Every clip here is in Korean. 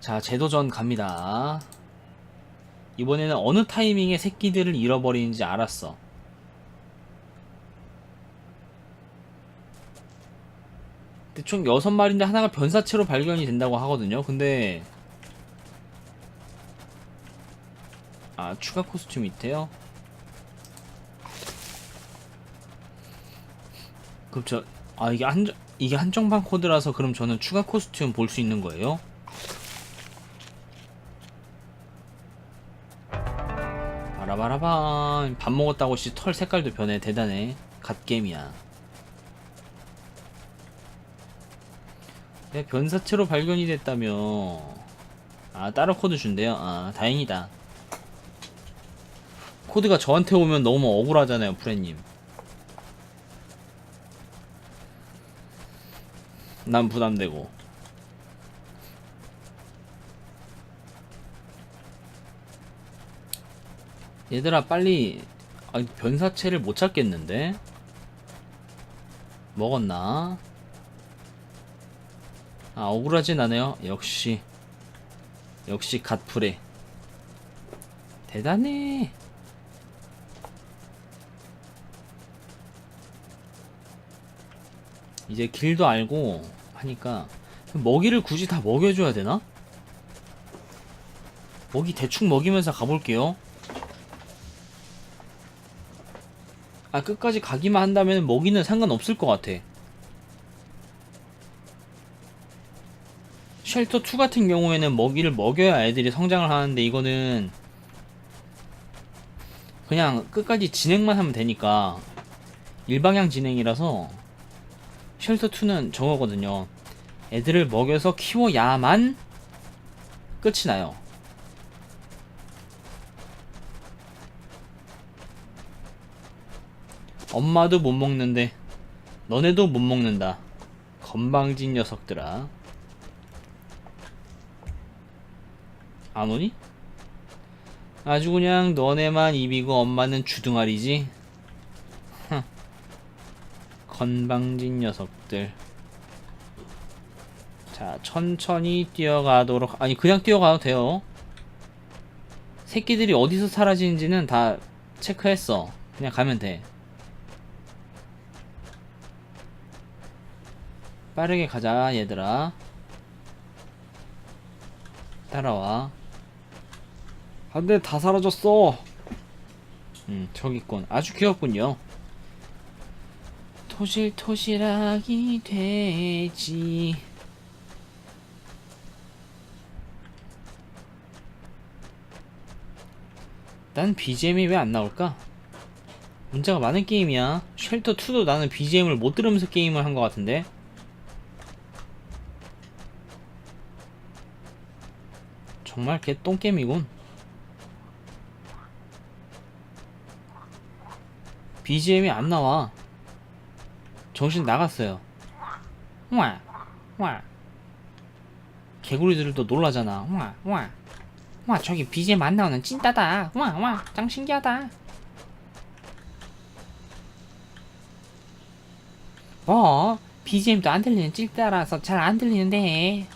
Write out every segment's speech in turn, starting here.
자, 제도전 갑니다. 이번에는 어느 타이밍에 새끼들을 잃어버리는지 알았어. 근데 총 6마리인데 하나가 변사체로 발견이 된다고 하거든요. 근데 아, 추가 코스튬 있대요. 그럼 저, 아, 이게 한, 이게 한정판 코드라서 그럼 저는 추가 코스튬 볼 수 있는 거예요? 바라바라밤. 밥 먹었다고 씨 털 색깔도 변해. 대단해. 갓겜이야. 내 변사체로 발견이 됐다며. 아, 따로 코드 준대요? 아, 다행이다. 코드가 저한테 오면 너무 억울하잖아요, 프레님. 난 부담되고. 얘들아, 빨리, 아, 변사체를 못 찾겠는데? 먹었나? 아, 억울하진 않아요. 역시. 역시 갓프레. 대단해. 이제 길도 알고 하니까 먹이를 굳이 다 먹여줘야 되나? 먹이 대충 먹이면서 가볼게요. 아 끝까지 가기만 한다면 먹이는 상관없을 것 같아. 쉘터 2 같은 경우에는 먹이를 먹여야 애들이 성장을 하는데 이거는 그냥 끝까지 진행만 하면 되니까 일방향 진행이라서 쉘터 2는 저거거든요. 애들을 먹여서 키워야만 끝이 나요. 엄마도 못 먹는데 너네도 못 먹는다. 건방진 녀석들아. 안 오니? 아주 그냥 너네만 입이고 엄마는 주둥아리지. 흥. 건방진 녀석들. 자, 천천히 뛰어가도록, 아니, 그냥 뛰어가도 돼요. 새끼들이 어디서 사라지는지는 다 체크했어. 그냥 가면 돼. 빠르게 가자, 얘들아. 따라와. 안 돼, 다 사라졌어. 음, 저기 있군. 아주 귀엽군요. 토실토실하기 되지. 난 BGM이 왜 안 나올까? 문제가 많은 게임이야. 쉘터 2도 나는 BGM을 못 들으면서 게임을 한 것 같은데. 정말 개 똥게임이군. BGM이 안 나와. 정신 나갔어요. 와, 와. 개구리들도 놀라잖아. 와, 와. 와, 저기 BGM 안 나오는 찐따다. 와, 와. 짱 신기하다. 뭐? BGM도 안 들리는 찐따라서 잘 안 들리는데.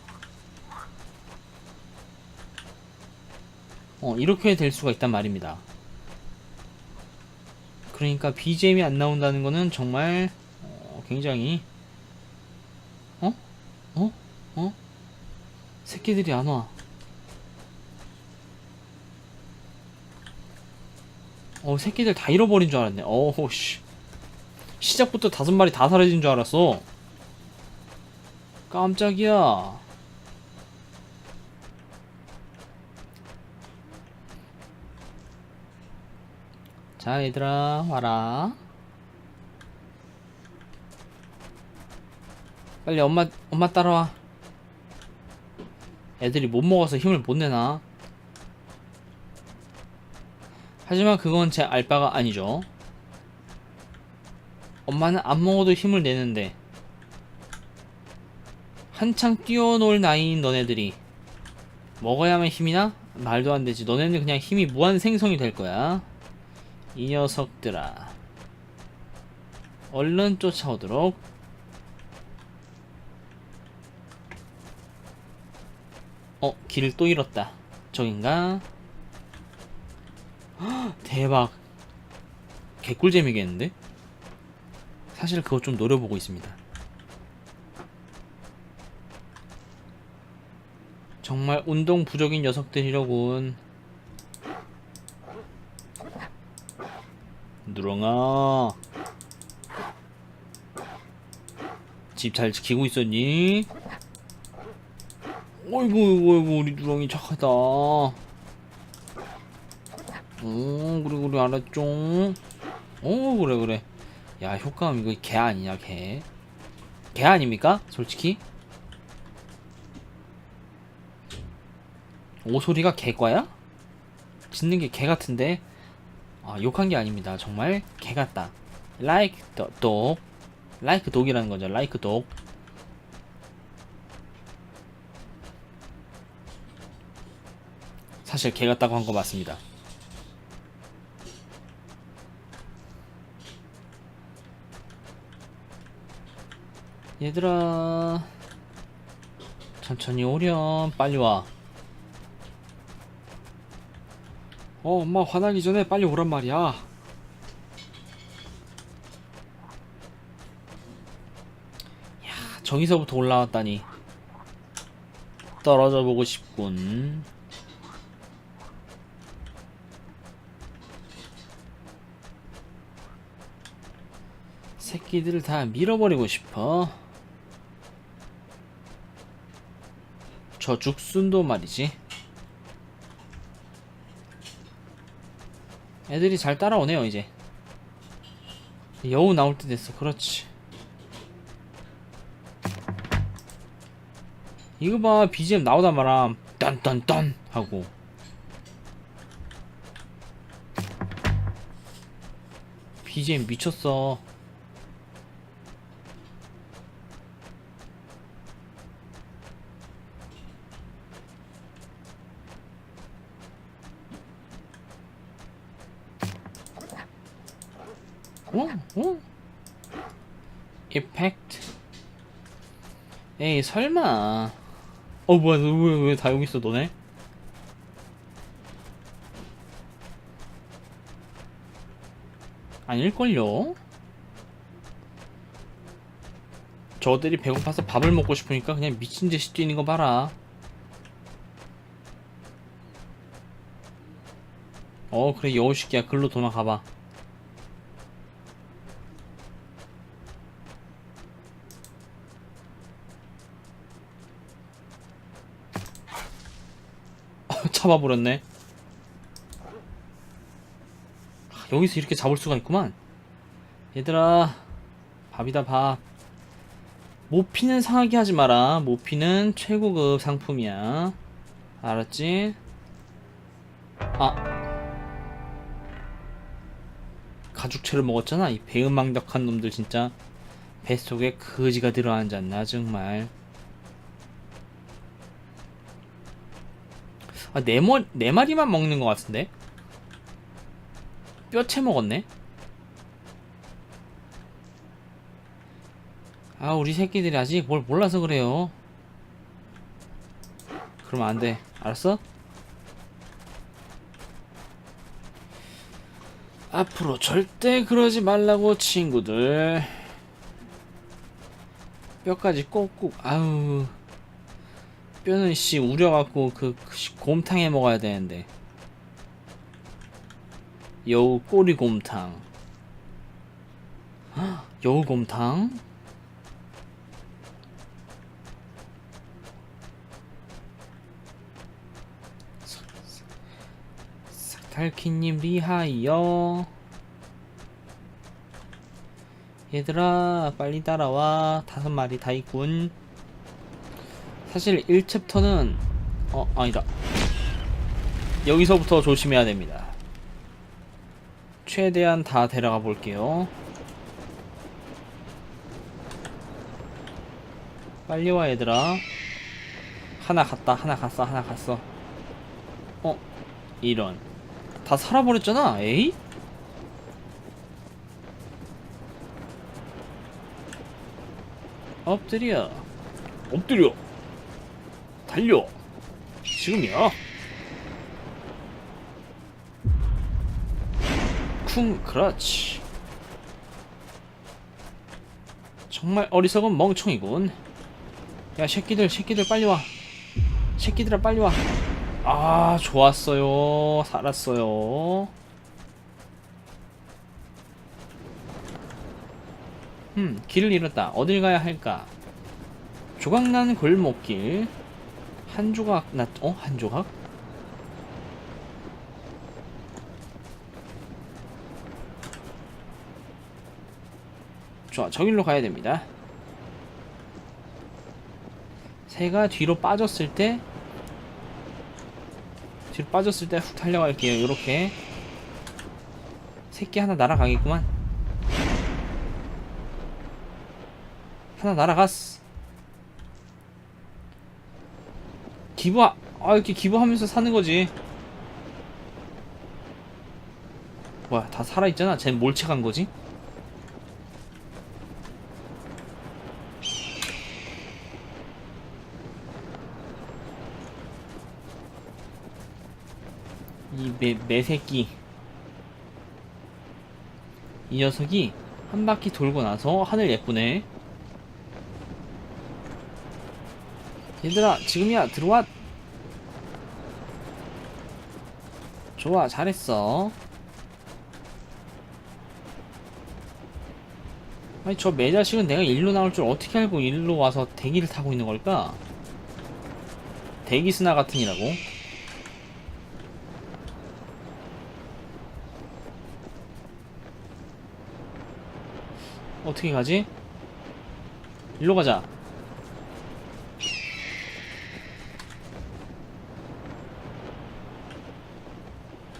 어, 이렇게 될 수가 있단 말입니다. 그러니까 BGM이 안 나온다는 거는 정말 어, 굉장히 어? 어? 어? 새끼들이 안 와. 어, 새끼들 다 잃어버린 줄 알았네. 어우, 씨. 시작부터 다섯 마리 다 사라진 줄 알았어. 깜짝이야. 자, 얘들아, 와라. 빨리 엄마, 엄마 따라와. 애들이 못 먹어서 힘을 못 내나. 하지만 그건 제 알바가 아니죠. 엄마는 안 먹어도 힘을 내는데. 한창 뛰어놀 나이인 너네들이 먹어야만 힘이 나? 말도 안 되지. 너네는 그냥 힘이 무한 생성이 될 거야. 이 녀석들아. 얼른 쫓아오도록. 어? 어 길을 또 잃었다 저긴가 헉, 대박 개꿀잼이겠는데 사실 그거 좀 노려보고 있습니다 정말 운동 부족인 녀석들이로군 누렁아. 집 잘 지키고 있었니? 어이구 어이구 어이구 우리 누렁이 착하다. 어 그래 그래 알았죠? 어 그래 그래. 야 효과음 이거 개 아니냐 개? 개 아닙니까? 솔직히? 오소리가 개과야? 짖는 게 개 같은데 아 욕한 게 아닙니다. 정말 개 같다. Like the dog. Like dog이라는 거죠. Like dog. 사실 개 같다고 한 거 맞습니다. 얘들아 천천히 오렴. 빨리 와 어, 엄마 화나기 전에 빨리 오란 말이야. 저기서부터 올라왔다니. 떨어져 보고 싶군. 새끼들을 다 밀어버리고 싶어. 저 죽순도 말이지 애들이 잘 따라오네요 이제. 여우 나올 때 됐어. 그렇지. 이거 봐. BGM 나오다 말아. 딴딴딴 하고. BGM 미쳤어 어? 어? 이펙트 에이 설마 어 뭐야 왜왜 다 여기 있어 너네? 아닐걸요? 저들이 배고파서 밥을 먹고 싶으니까 그냥 미친 듯이 뛰는 거 봐라 어 그래 여우식이야 글로 도망가봐 잡아버렸네. 아, 여기서 이렇게 잡을 수가 있구만. 얘들아, 밥이다 밥. 모피는 상하게 하지 마라. 모피는 최고급 상품이야. 알았지? 아. 가죽채를 먹었잖아. 이 배은망덕한 놈들 진짜. 뱃속에 거지가 들어앉았나 정말. 아, 네, 머, 네 마리만 먹는 것 같은데? 뼈채 먹었네? 아, 우리 새끼들이 아직 뭘 몰라서 그래요. 그러면 안 돼. 알았어? 앞으로 절대 그러지 말라고, 친구들. 뼈까지 꼭꼭, 아우. 뼈는 씨 우려갖고 그, 그 씨, 곰탕에 먹어야 되는데. 여우 꼬리 곰탕. 헉, 여우 곰탕? 달키님 리하이요. 얘들아 빨리 따라와. 다섯 마리 다 있군 사실 1챕터는 어 아니다. 여기서부터 조심해야 됩니다. 최대한 다 데려가 볼게요. 빨리 와 얘들아. 하나 갔다 하나 갔어 하나 갔어. 어 이런. 다 살아버렸잖아 에이? 엎드려. 엎드려 달려 지금이요. 쿵, 그렇지. 정말 어리석은 멍청이군. 야, 새끼들, 새끼들 빨리 와. 새끼들아 빨리 와. 아, 좋았어요. 살았어요. 음, 길을 잃었다. 어딜 가야 할까? 조각난 골목길. 한 조각 났, 어? 한 조각? 좋아, 저길로 가야 됩니다. 새가 뒤로 빠졌을 때 뒤로 빠졌을 때 훅 달려갈게요. 요렇게 새끼 하나 날아가겠구만. 하나 날아갔어. 기부, 아, 이렇게 기부하면서 사는 거지. 뭐야, 다 살아있잖아. 쟤는 몰체 간 거지? 이 매, 매새끼. 이 녀석이 한 바퀴 돌고 나서 하늘 예쁘네. 얘들아, 지금이야, 들어와! 좋아, 잘했어. 아니, 저 매자식은 내가 일로 나올 줄 어떻게 알고 일로 와서 대기를 타고 있는 걸까? 대기스나 같으니라고? 어떻게 가지? 일로 가자.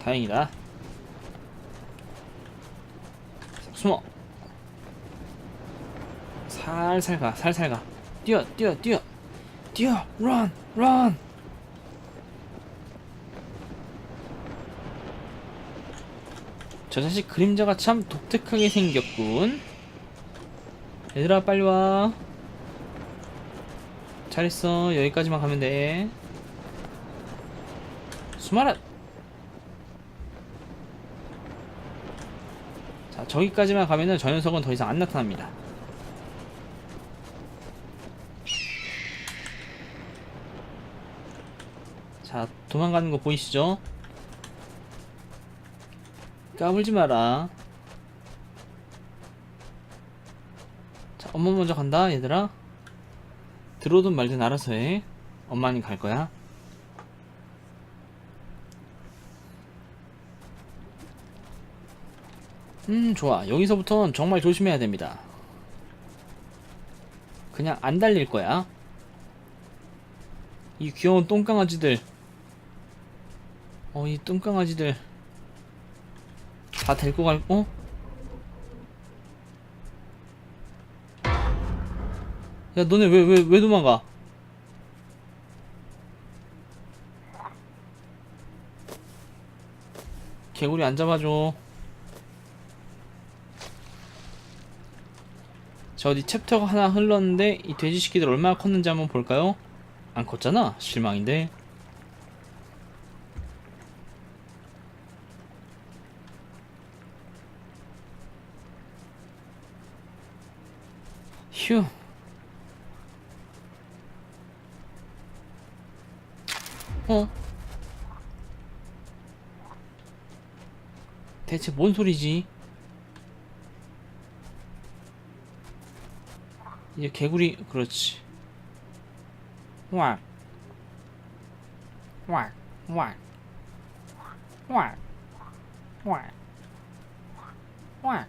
다행이다. 숨어. 살살 가, 살살 가. 뛰어, 뛰어, 뛰어. 뛰어, run, run. 저 자식 그림자가 참 독특하게 생겼군. 얘들아 빨리 와 잘했어 여기까지만 가면 돼 수마라 자 저기까지만 가면은 저 녀석은 더 이상 안 나타납니다 자 도망가는 거 보이시죠 까불지 마라 자, 엄마 먼저 간다, 얘들아. 들어오든 말든 알아서 해. 엄마는 갈 거야. 음, 좋아. 여기서부터는 정말 조심해야 됩니다. 그냥 안 달릴 거야. 이 귀여운 똥강아지들. 어, 이 똥강아지들. 다 데리고 갈, 어? 야 너네 왜 왜 왜 도망가? 개구리 안 잡아줘. 자 어디 챕터가 하나 흘렀는데 이 돼지 새끼들 얼마나 컸는지 한번 볼까요? 안 컸잖아. 실망인데. 휴. 어? 대체 뭔 소리지? 이제 개구리 그렇지. 왁. 왁. 왁. 왁. 왁. 왁.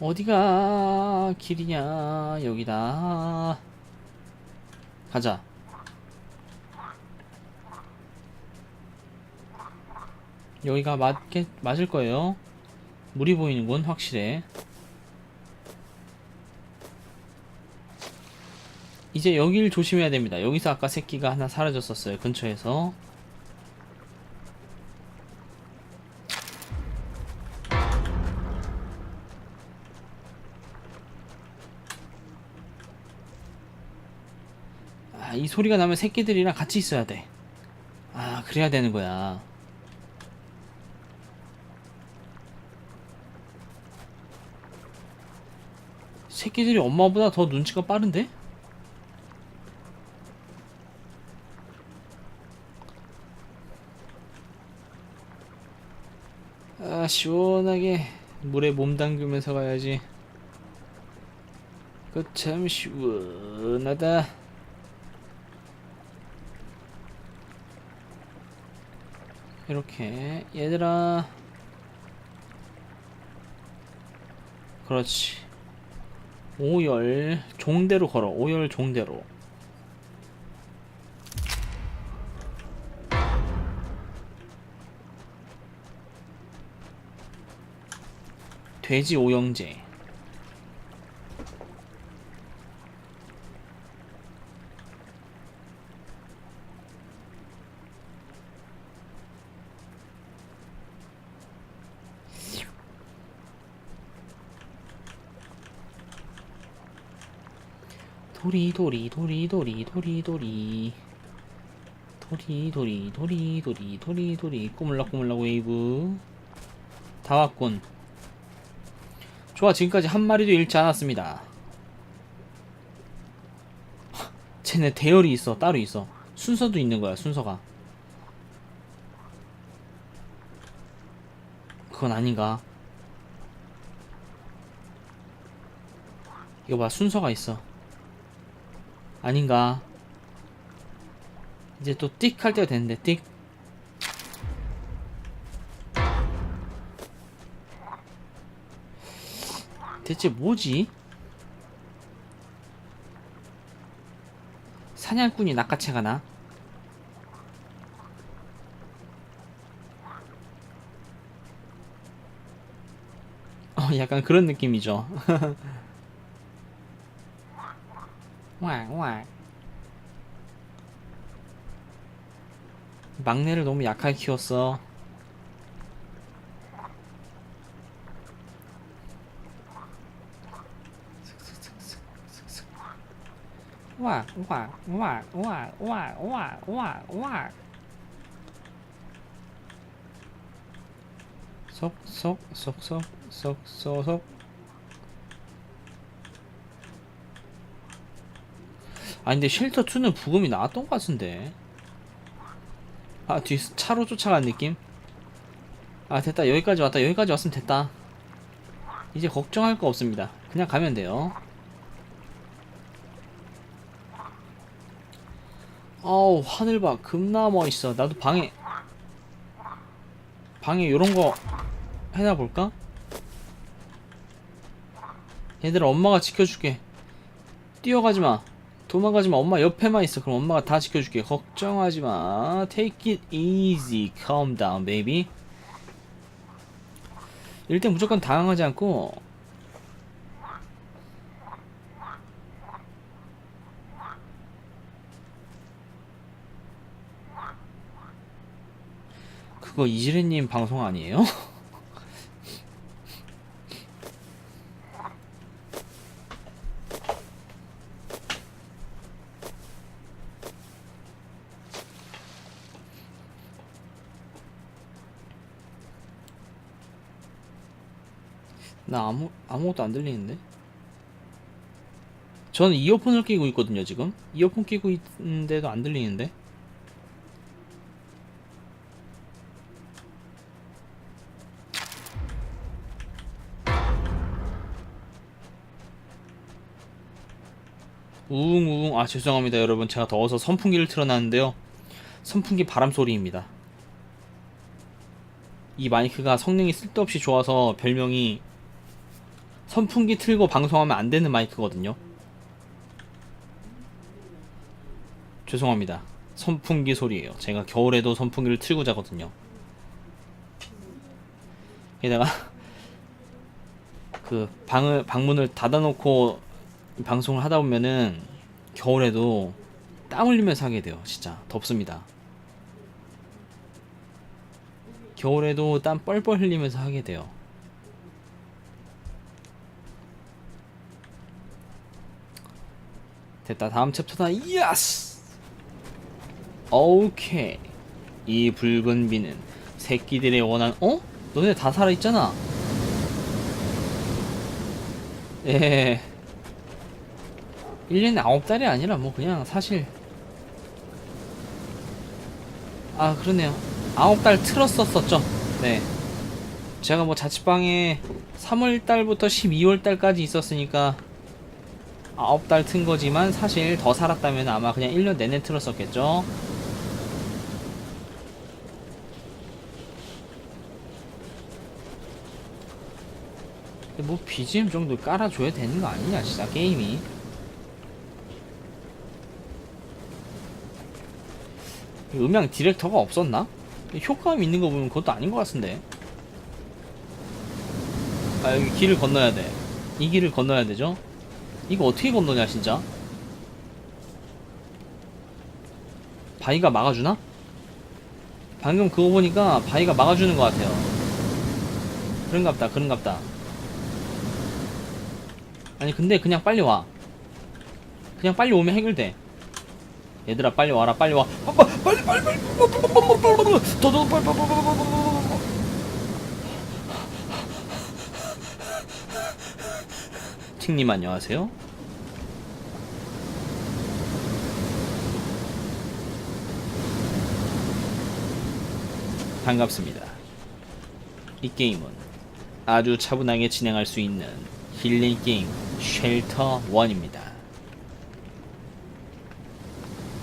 어디가 길이냐 여기다 가자 여기가 맞게 맞을 거예요 물이 보이는군 확실해 이제 여길 조심해야 됩니다 여기서 아까 새끼가 하나 사라졌었어요 근처에서 아, 이 소리가 나면 새끼들이랑 같이 있어야 돼. 아, 그래야 되는 거야. 새끼들이 엄마보다 더 눈치가 빠른데? 아, 시원하게 물에 몸 담그면서 가야지. 그 참 시원하다. 이렇게 얘들아. 그렇지. 오열 종대로 걸어. 오열 종대로. 돼지 오영제. 도리 도리 도리 도리 도리 도리. 도리 도리 도리 도리 도리 도리. 꼬물락 꼬물락 웨이브. 다 왔군. 좋아 지금까지 한 마리도 잃지 않았습니다. 하, 쟤네 대열이 있어 따로 있어. 순서도 있는 거야 순서가. 그건 아닌가? 이거 봐 순서가 있어 아닌가 이제 또 띡 할 때가 됐는데 띡 대체 뭐지? 사냥꾼이 낚아채가 나? 어, 약간 그런 느낌이죠. 왈왈 막내를 너무 약하게 키웠어. 왈왈왈왈왈왈왈왈왈 속속 속 속 속 속속 아 근데 쉘터 2는 부금이 나왔던 것 같은데. 아 뒤에서 차로 쫓아간 느낌? 아 됐다. 여기까지 왔다. 여기까지 왔으면 됐다. 이제 걱정할 거 없습니다. 그냥 가면 돼요. 어우 하늘 봐. 겁나 멋있어. 나도 방에 방에 요런 거 해놔볼까? 얘들아 엄마가 지켜줄게. 뛰어가지마 도망가지 마. 엄마 옆에만 있어. 그럼 엄마가 다 지켜줄게. 걱정하지 마. Take it easy. Calm down baby. 일단 무조건 당황하지 않고. 그거 이지레님 방송 아니에요? 나 아무 아무것도 안 들리는데. 저는 이어폰을 끼고 있거든요 지금. 이어폰 끼고 있는데도 안 들리는데. 우웅우웅 아 죄송합니다 여러분 제가 더워서 선풍기를 틀어놨는데요 선풍기 바람 소리입니다 이 마이크가 성능이 쓸데없이 좋아서 별명이 선풍기 틀고 방송하면 안 되는 마이크거든요 죄송합니다 선풍기 소리예요 제가 겨울에도 선풍기를 틀고 자거든요 게다가 그 방을 방문을 닫아놓고 방송을 하다 보면은 겨울에도 땀 흘리면서 하게 돼요. 진짜 덥습니다. 겨울에도 땀 뻘뻘 흘리면서 하게 돼요. 됐다. 다음 챕터다. 예스! 오케이. 이 붉은 비는 새끼들의 원한, 어? 너네 다 살아있잖아. 예. 1년에 9달이 아니라 뭐 그냥 사실. 아, 그러네요. 9달 틀었었었죠. 네. 제가 뭐 자취방에 3월달부터 12월달까지 있었으니까 9달 튼 거지만 사실 더 살았다면 아마 그냥 1년 내내 틀었었겠죠. 뭐 BGM 정도 깔아줘야 되는 거 아니냐 진짜 게임이 음향 디렉터가 없었나? 효과음 있는 거 보면 그것도 아닌 것 같은데 아 여기 길을 건너야 돼이 길을 건너야 되죠 이거 어떻게 건너냐 진짜 바위가 막아주나? 방금 그거 보니까 바위가 막아주는 것 같아요 그런갑다 그런갑다 아니 근데 그냥 빨리 와 그냥 빨리 오면 해결돼 얘들아 빨리 와라 빨리 와 아, 빠- 빨리 빨리 빨리 더더 빨리 빨리 빨리 빨리 팅님 안녕하세요 반갑습니다 이 게임은 아주 차분하게 진행할 수 있는 힐링 게임 쉘터 1입니다.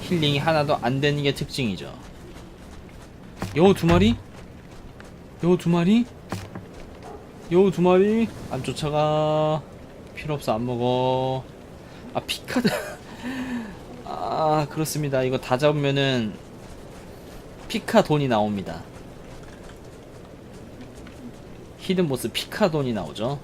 힐링이 하나도 안 되는 게 특징이죠. 여우 두 마리? 여우 두 마리? 여우 두 마리? 안 쫓아가. 필요 없어, 안 먹어. 아, 피카드. 아, 그렇습니다. 이거 다 잡으면은 피카 돈이 나옵니다. 히든 보스 피카 돈이 나오죠.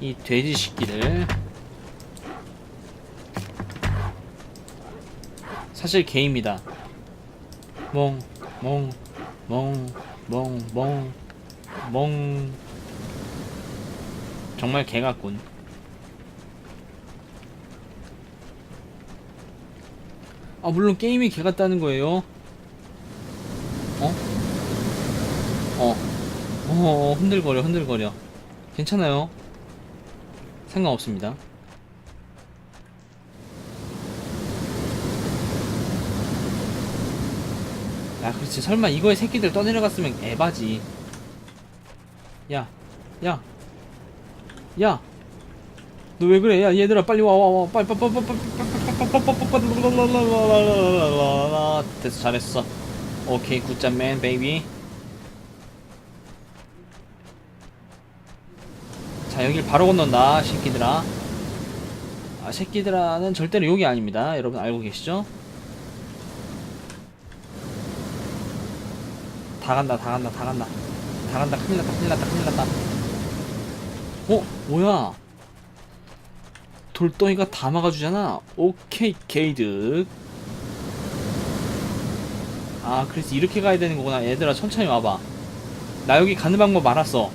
이 돼지 식기를 사실 개입니다. 멍, 멍, 멍, 멍, 멍, 멍. 정말 개 같군. 아 물론 게임이 개 같다는 거예요. 어? 어. 어, 어 흔들거려 흔들거려. 괜찮아요. 상관없습니다. 야 그렇지 설마 이거에 새끼들 떠내려갔으면 에바지. 야, 야, 야. 너 왜 그래? 야 얘들아 빨리 와 와와 빨리 빨리 빨리 빨리 빨리 됐어 잘했어 오케이 굿잡맨 베이비 자 여길 바로 건넌다 새끼들아 아 새끼들아는 절대로 욕이 아닙니다 여러분 알고 계시죠? 다 간다 다 간다 다 간다 다 간다 큰일 났다 큰일 났다 큰일 났다 어? 뭐야 돌덩이가 다 막아주잖아. 오케이, 게이드. 아, 그래서 이렇게 가야 되는 거구나. 얘들아, 천천히 와봐. 나 여기 가는 방법 알았어.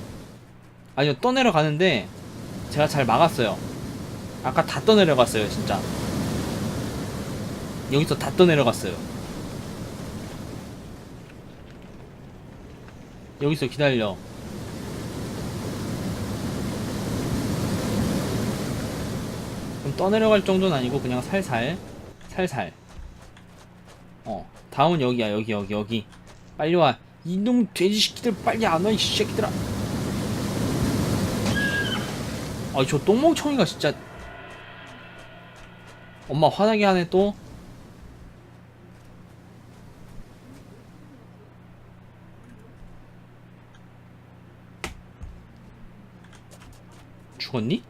아니요, 떠내려 가는데, 제가 잘 막았어요. 아까 다 떠내려 갔어요, 진짜. 여기서 다 떠내려 갔어요. 여기서 기다려. 좀 떠내려갈 정도는 아니고 그냥 살살. 살살. 어 다음은 여기야. 여기 여기 여기. 빨리 와. 이놈 돼지 새끼들 빨리 안 와 이 새끼들아. 아저 똥멍청이가 진짜. 엄마 화나게 하네 또 죽었니?